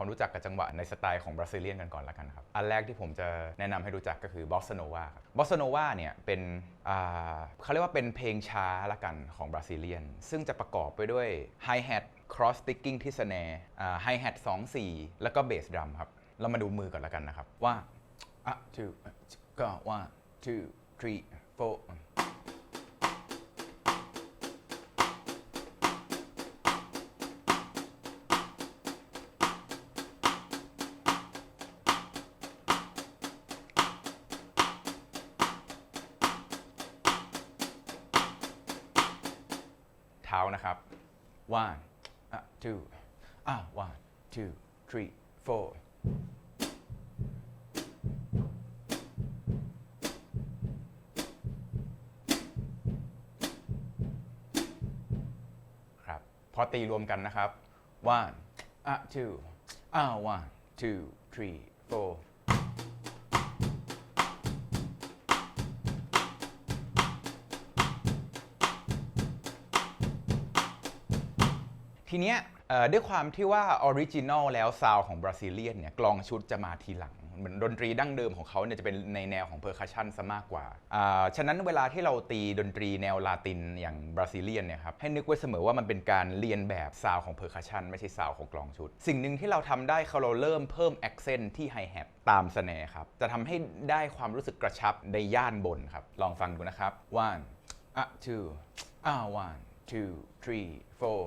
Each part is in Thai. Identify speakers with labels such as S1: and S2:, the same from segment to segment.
S1: ความรู้จักกับจังหวะในสไตล์ของบราซิเลียนกันก่อนละกันครับ อันแรกที่ผมจะแนะนำให้รู้จักก็คือบอสโนวาครับบอสโนวาเนี่ยเป็นเขาเรียกว่าเป็นเพลงช้าละกันของบราซิเลียน ซึ่งจะประกอบไปด้วยไฮแฮท cross sticking ที่สแนร์ไฮแฮทสองสี่แล้วก็เบสดรัมครับ เรามาดูมือก่อนละกันนะครับ ว่าอะ two ก็ one two three four เท้านะครับ one two อะ one two three four ครับพอตีรวมกันนะครับ one อะ two อะ one two three four ทีเนี้ยด้วยความที่ว่าออริจินอลแล้วซาวของบราซิเลียนเนี่ยกลองชุดจะมาทีหลังเหมือนดนตรีดั้งเดิมของเขาเนี่ยจะเป็นในแนวของเพอร์คัชชันซะมากกว่าอ่า ฉะนั้นเวลาที่เราตีดนตรีแนวลาตินอย่างบราซิเลียนเนี่ยครับให้นึกไว้เสมอว่ามันเป็นการเรียนแบบซาวของเพอร์คัชชันไม่ใช่ซาวของกลองชุด สิ่งหนึ่งที่เราทำได้คือเราเริ่มเพิ่มแอคเซนต์ที่ไฮแฮทตามสแนร์ครับ จะทำให้ได้ความรู้สึกกระชับในย่านบนครับ ลองฟังดูนะครับ one อะ two อะ one two three four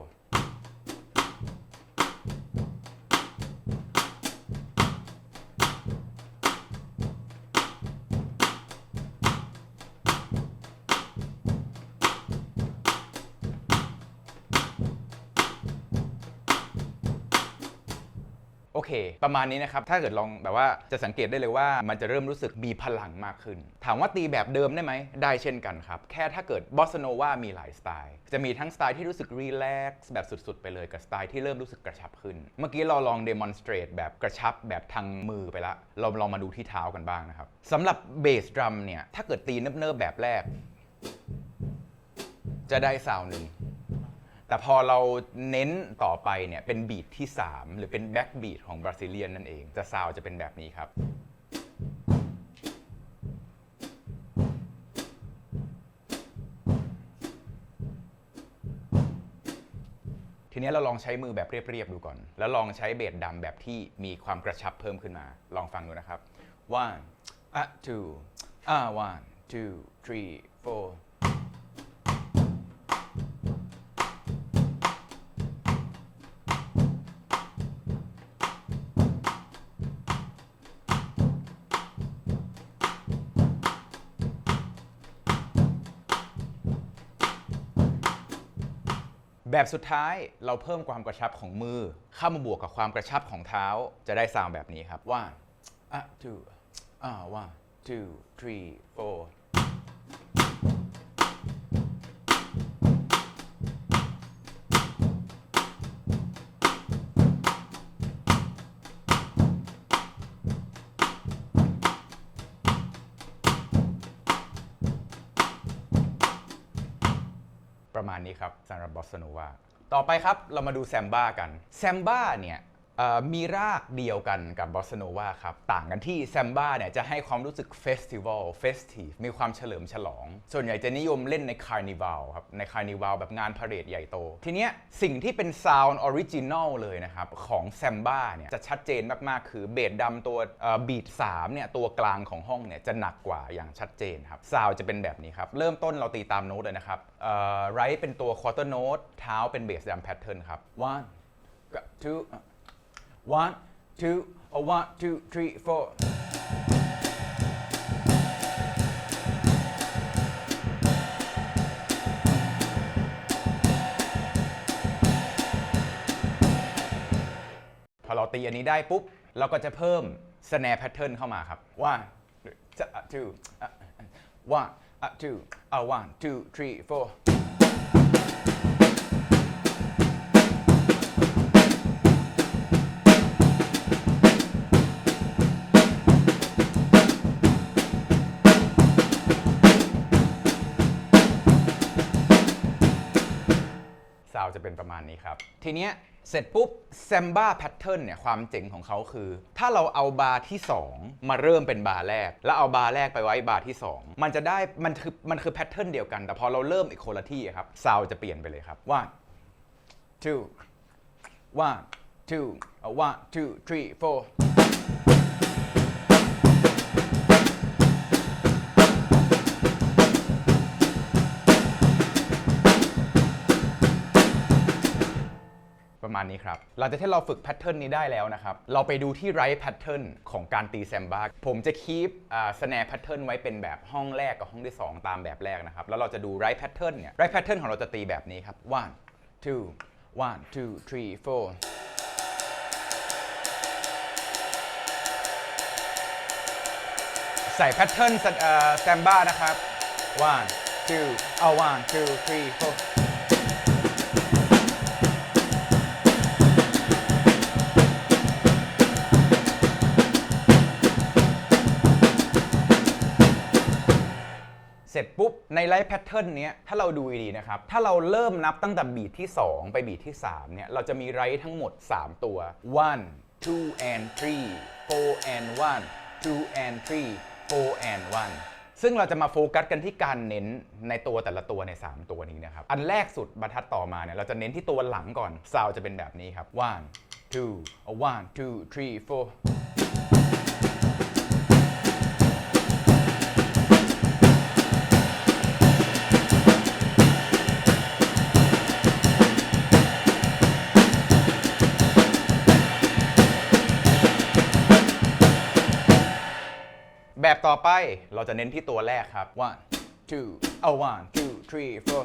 S1: โอเค ประมาณนี้นะครับ ถ้าเกิดลองแบบว่าจะสังเกตได้เลยว่ามันจะเริ่มรู้สึกมีพลังมากขึ้น ถามว่าตีแบบเดิมได้ไหม ได้เช่นกันครับ แค่ถ้าเกิดบอสโนวามีหลายสไตล์ จะมีทั้งสไตล์ที่รู้สึกรีแลกซ์แบบสุดๆ ไปเลยกับสไตล์ที่เริ่มรู้สึกกระชับขึ้น เมื่อกี้เราลองเด m o n s t r a t e แบบกระชับแบบทางมือไปละ เราลองมาดูที่เท้ากันบ้างนะครับสำหรับเบสดรัมเนี่ยถ้าเกิดตีเนิบๆแบบแรก จะได้ซาวด์หนึ่ง แต่พอเราเน้นต่อไปเนี่ยเป็นบีทที่ 3 หรือเป็นแบ็กบีทของบราซิเลียนนั่นเอง จะซาวจะเป็นแบบนี้ครับ ทีนี้เราลองใช้มือแบบเรียบ ๆ ดูก่อน แล้วลองใช้เบสดำแบบที่มีความกระชับเพิ่มขึ้นมา ลองฟังดูนะครับ one อะ two อะ one two three four แบบสุดท้ายเราเพิ่มความกระชับของมือ เข้ามาบวกกับความกระชับของเท้าจะได้ซาวแบบนี้ครับ one อะ two อ่า one two three four นี้ครับสำหรับบอสซาโนวาต่อไปครับเรามาดูแซมบ้ากันแซมบ้าเนี่ย มีรากเดียวกันกับบอสโนวาครับ ต่างกันที่แซมบ้าเนี่ยจะให้ความรู้สึกเฟสติวัลเฟสทีฟมีความเฉลิมฉลอง ส่วนใหญ่จะนิยมเล่นในคาร์นิวัลครับ ในคาร์นิวัลแบบงานพาเหรดใหญ่โต ทีเนี้ยสิ่งที่เป็นซาวน์ออริจินอลเลยนะครับ ของแซมบ้าเนี่ยจะชัดเจนมาก ๆ คือเบสดำตัวบีท3เนี่ยตัวกลางของห้องเนี่ยจะหนักกว่าอย่างชัดเจนครับซาวจะเป็นแบบนี้ครับ เริ่มต้นเราตีตามโน้ตเลยนะครับไรท์เป็นตัวควอเตอร์โน้ตเท้าเป็นเบสดำแพทเทิร์นครับ one two one two one two three four พอเราตีอันนี้ได้ปุ๊บ เราก็จะเพิ่ม snare pattern เข้ามาครับ one two one two one two three four เป็นประมาณนี้ครับ ทีเนี้ยเสร็จปุ๊บแซมบ้าแพทเทิร์นเนี่ยความเจ๋งของเขาคือ ถ้าเราเอาบาร์ที่ 2 มาเริ่มเป็นบาร์แรก แล้วเอาบาร์แรกไปไว้บาร์ที่ 2 มันจะได้มันคือมันคือแพทเทิร์นเดียวกัน แต่พอเราเริ่มอีกคนละที่ครับซาวจะเปลี่ยนไปเลยครับ one two one two one two three four ประมาณนี้ครับ หลังจากที่เราฝึกแพทเทิร์นนี้ได้แล้วนะครับ เราไปดูที่ไรแพทเทิร์นของการตีแซมบ้าผมจะคีปสแนร์แพทเทิร์นไว้เป็นแบบห้องแรกกับห้องที่ 2 ตามแบบแรกนะครับ แล้วเราจะดูไรแพทเทิร์นเนี่ยไรแพทเทิร์นของเราจะตีแบบนี้ครับ one two one two three four ใส่แพทเทิร์นแซมบ้านะครับ one two เอา one two three four เสร็จปุ๊บ ในไลฟ์แพทเทิร์นเนี้ยถ้าเราดูดีนะครับ ถ้าเราเริ่มนับตั้งแต่บีทที่ 2 ไปบีทที่ 3 เนี่ย เราจะมีไรท์ทั้งหมด 3 ตัว one two and three four and one two and three four and one ซึ่งเราจะมาโฟกัสกันที่การเน้นในตัวแต่ละตัวใน 3 ตัวนี้นะครับ อันแรกสุดบรรทัดต่อมาเนี่ยเราจะเน้นที่ตัวหลังก่อนซาวจะเป็นแบบนี้ครับ one two one two three four แบบต่อไปเราจะเน้นที่ตัวแรกครับ one two เอา one two three four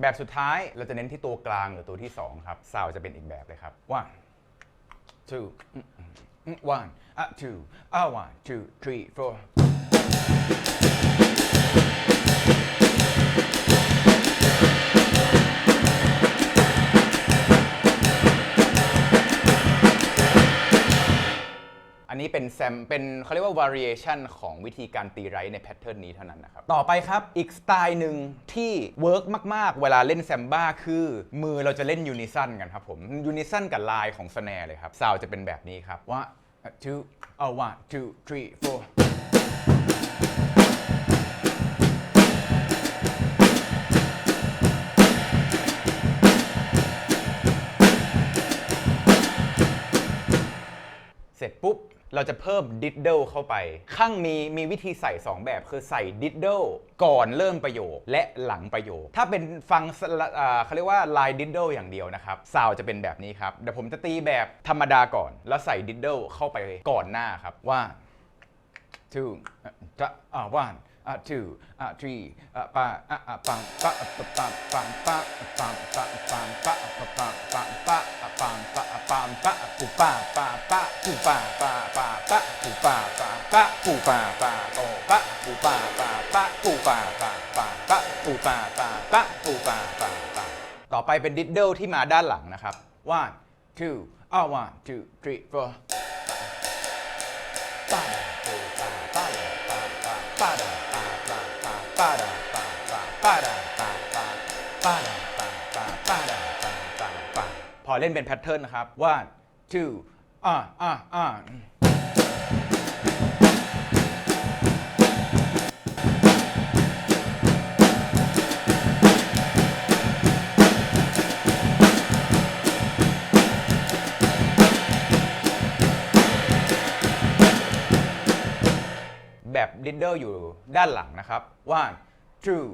S1: แบบสุดท้ายเราจะเน้นที่ตัวกลางหรือตัวที่ 2 ครับซาวจะเป็นอีกแบบเลยครับ one two อืมอืม one อะ two อะ one two three four นนี้เป็นแซมเป็นเขาเรียกว่า variation ของวิธีการตีไรในแพทเทิร์นนี้เท่านั้นนะครับ ต่อไปครับ อีกสไตล์หนึ่งที่เวิร์กมาก ๆ เวลาเล่นแซมบ้าคือมือเราจะเล่นยูนิซันกันครับผมยูนิซันกับลายของสแนร์เลยครับซาวจะเป็นแบบนี้ครับ one two เอา one two three four เสร็จปุ๊บ เราจะเพิ่มดิดเดิลเข้าไป ข้างมีมีวิธีใส่ 2 แบบคือใส่ดิดเดิลก่อนเริ่มประโยคและหลังประโยค ถ้าเป็นฟังสละอ่าเขาเรียกว่าลายดิดเดิลอย่างเดียวนะครับซาวจะเป็นแบบนี้ครับ เดี๋ยวผมจะตีแบบธรรมดาก่อน แล้วใส่ดิดเดิลเข้าไปก่อนหน้าครับว่า two จะอ่า one อะ two อะ three อะปะอะอะปังปะอะปะปังปังปะอะปังปะอะปังปะอะปะปังปังปะอะปังปะอะปังปะอะปูปะปะปะปูปะปะปะปะปูปะปะปะปูปะปะโตปะปูปะปะปะปูปะปะปะปะปูปะปะปะปูปะปะปะต่อไปเป็นดิดเดิลที่มาด้านหลังนะครับ one two อะ one two three four ปะปูปะปะปะปะปะ พอเล่นเป็นแพทเทิร์นนะครับ one two อะอะอะแบบดิดเดิลอยู่ด้านหลังนะครับ one two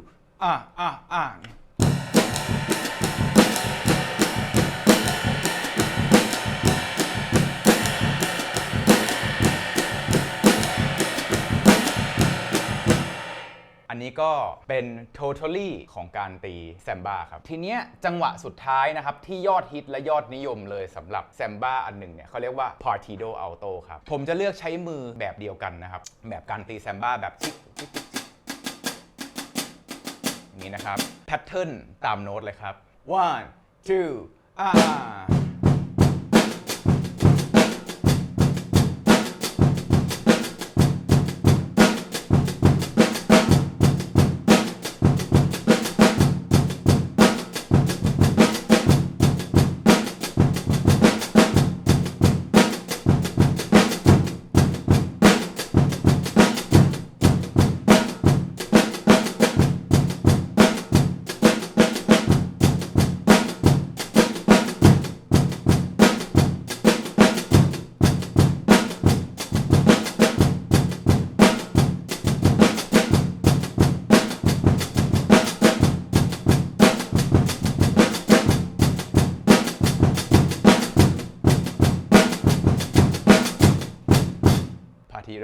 S1: อะอะอะอันนี้ก็เป็น totally ของการตีแซมบ้าครับ ทีเนี้ยจังหวะสุดท้ายนะครับ ที่ยอดฮิตและยอดนิยมเลยสำหรับแซมบ้าอันหนึ่งเนี่ยเขาเรียกว่า partido alto ครับ ผมจะเลือกใช้มือแบบเดียวกันนะครับ แบบการตีแซมบ้าแบบชิก นี้นะครับแพทเทิร์นตามโน้ตเลยครับ one two อ่า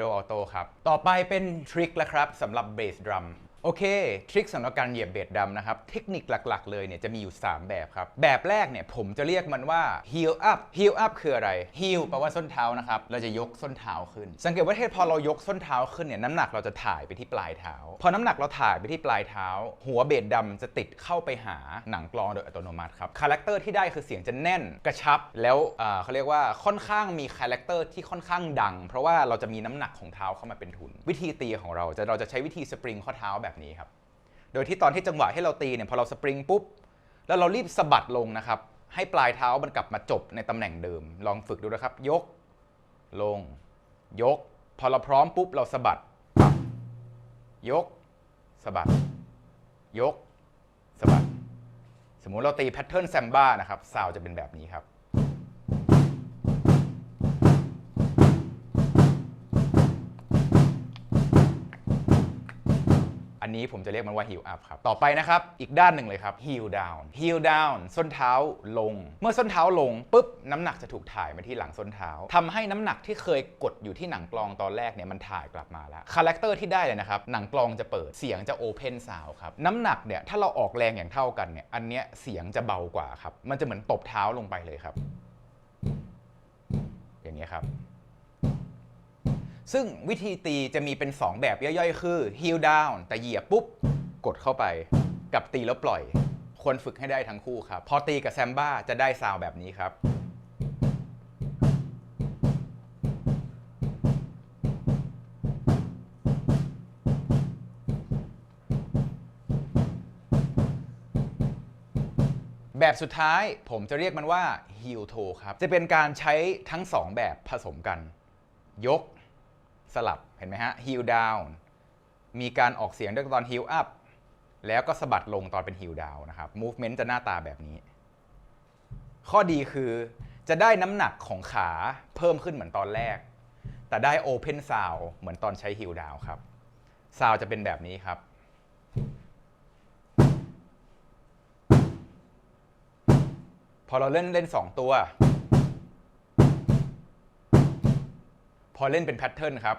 S1: ออโต้ครับ ต่อไปเป็นทริคแล้วครับสำหรับเบสดรัม โอเค ทริคสำหรับการเหยียบเบสดรัมนะครับ เทคนิคหลักๆ เลยเนี่ยจะมีอยู่ 3 แบบครับ แบบแรกเนี่ยผมจะเรียกมันว่า heel up heel up คืออะไร heel แปลว่าส้นเท้านะครับ เราจะยกส้นเท้าขึ้น สังเกตว่าเทศพอเรายกส้นเท้าขึ้นเนี่ยน้ำหนักเราจะถ่ายไปที่ปลายเท้า พอน้ำหนักเราถ่ายไปที่ปลายเท้า หัวเบสดำจะติดเข้าไปหาหนังกลองโดยอัตโนมัติครับ คาแรคเตอร์ที่ได้คือเสียงจะแน่นกระชับ แล้วเขาเรียกว่าค่อนข้างมีคาแรคเตอร์ที่ค่อนข้างดัง เพราะว่าเราจะมีน้ำหนักของเท้าเข้ามาเป็นทุน วิธีตีของเราจะเราจะใช้วิธีสปริงข้อเท้าแบบนี้ครับ โดยที่ตอนที่จังหวะให้เราตีเนี่ยพอเราสปริงปุ๊บ แล้วเรารีบสะบัดลงนะครับ ให้ปลายเท้ามันกลับมาจบในตำแหน่งเดิม ลองฝึกดูนะครับ ยก ลง ยก พอเราพร้อมปุ๊บเราสะบัด ยกสะบัด ยกสะบัด สมมุติเราตีแพทเทิร์นแซมบ้านะครับซาวจะเป็นแบบนี้ครับ นี้ผมจะเรียกมันว่า heel up ครับ ต่อไปนะครับ อีกด้านหนึ่งเลยครับ heel down heel down ส้นเท้าลง เมื่อส้นเท้าลงปุ๊บน้ำหนักจะถูกถ่ายมาที่หลังส้นเท้าทำให้น้ำหนักที่เคยกดอยู่ที่หนังกลองตอนแรกเนี่ยมันถ่ายกลับมาแล้วคาแรคเตอร์ที่ได้เลยนะครับหนังกลองจะเปิดเสียงจะ open sound ครับน้ำหนักเนี่ยถ้าเราออกแรงอย่างเท่ากันเนี่ยอันเนี้ยเสียงจะเบากว่าครับมันจะเหมือนตบเท้าลงไปเลยครับ อย่างนี้ยครับ ซึ่งวิธีตีจะมีเป็น 2 แบบย่อยๆ คือ heel down แต่เหยียบปุ๊บ กดเข้าไป กับตีแล้วปล่อย ควรฝึกให้ได้ทั้งคู่ครับ พอตีกับแซมบ้าจะได้ซาวด์แบบนี้ครับ แบบสุดท้ายผมจะเรียกมันว่า heel toe ครับ จะเป็นการใช้ทั้ง 2 แบบผสมกัน ยก สลับเห็นไหมฮะ heel down มีการออกเสียงด้วยตอน heel up แล้วก็สะบัดลงตอนเป็น heel down นะครับ movement จะหน้าตาแบบนี้ ข้อดีคือจะได้น้ำหนักของขาเพิ่มขึ้นเหมือนตอนแรก แต่ได้ open sound เหมือนตอนใช้ heel down ครับ sound จะเป็นแบบนี้ครับพอเราเล่นเล่น 2 ตัว พอเล่นเป็นแพทเทิร์นครับ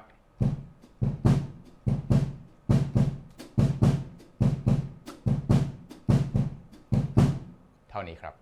S1: เท่านี้ครับ